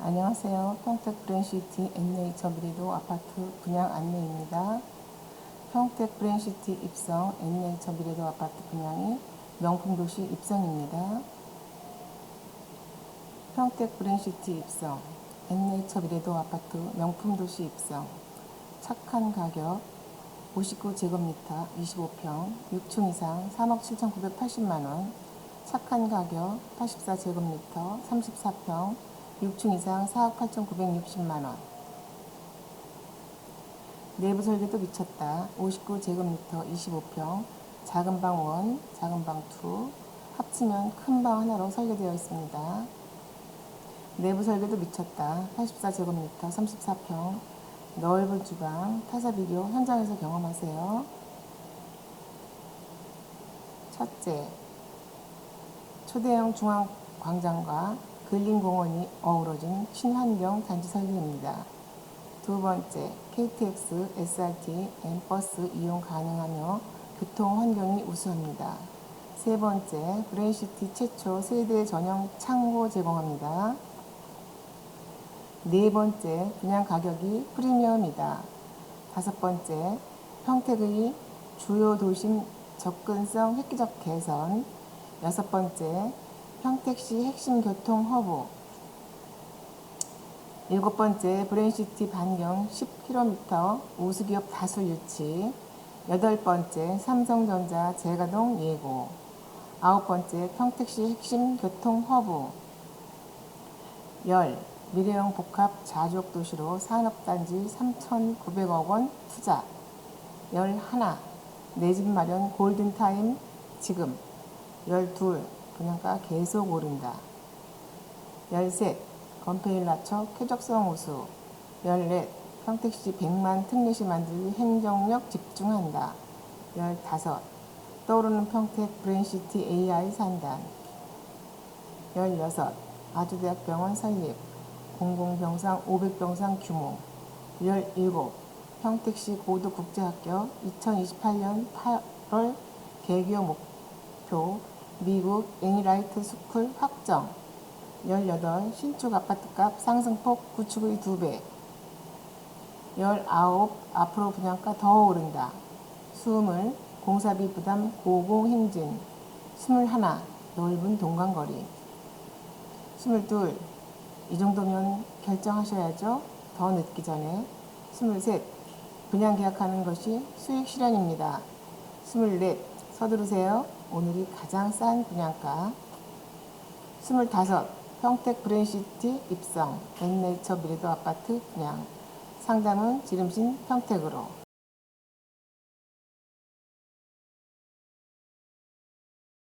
안녕하세요. 평택 브랜시티 앤네이처 비리도 아파트 분양 안내입니다. 평택 브랜시티 입성 앤네이처 비리도 아파트 분양이 명품 도시 입성입니다. 평택 브랜시티 입성 앤네이처 비례도 아파트 명품 도시 입성 착한 가격 59제곱미터 25평 6층 이상 3억 7,980만 원 착한 가격 84제곱미터 34평 6층 이상 4억 8,960만 원 내부 설계도 미쳤다 59제곱미터 25평 작은 방 1, 작은 방 2, 합치면 큰 방 하나로 설계되어 있습니다. 내부 설계도 미쳤다. 84제곱미터 34평 넓은 주방 타사 비교 현장에서 경험하세요. 첫째, 초대형 중앙 광장과 근린 공원이 어우러진 친환경 단지 설계입니다. 두 번째, KTX, SRT, M버스 이용 가능하며 교통 환경이 우수합니다. 세 번째, 브레인시티 최초 세대 전용 창고 제공합니다. 네 번째, 분양 가격이 프리미엄이다. 다섯 번째, 평택의 주요 도심 접근성 획기적 개선. 여섯 번째, 평택시 핵심 교통 허브. 일곱 번째, 브레인시티 반경 10km 우수기업 다수 유치. 여덟 번째, 삼성전자 재가동 예고. 아홉 번째, 평택시 핵심 교통 허브. 열, 미래형 복합 자족 도시로 산업단지 3,900억 원 투자. 열하나, 내 집 마련 골든타임 지금. 열둘, 분양가 계속 오른다. 열셋, 건폐율 낮춰 쾌적성 우수. 열넷, 평택시 100만 특례시 만들기 행정력 집중한다. 열다섯, 떠오르는 평택 브랜시티 AI 산단. 열여섯, 아주대학병원 설립. 공공병상 500병상 규모. 열일곱, 평택시 고도국제학교 2028년 8월 개교 목표 미국 애니라이트 스쿨 확정 18. 신축 아파트값 상승폭 구축의 2배 19. 앞으로 분양가 더 오른다 20. 공사비 부담 고공행진 21. 넓은 동간거리 22. 이 정도면 결정하셔야죠. 더 늦기 전에 23. 분양 계약하는 것이 수익 실현입니다. 24. 서두르세요. 오늘이 가장 싼 분양가. 25. 평택 브랜시티 입성 앤네이처 미래도 아파트 분양. 상담은 지름신 평택으로.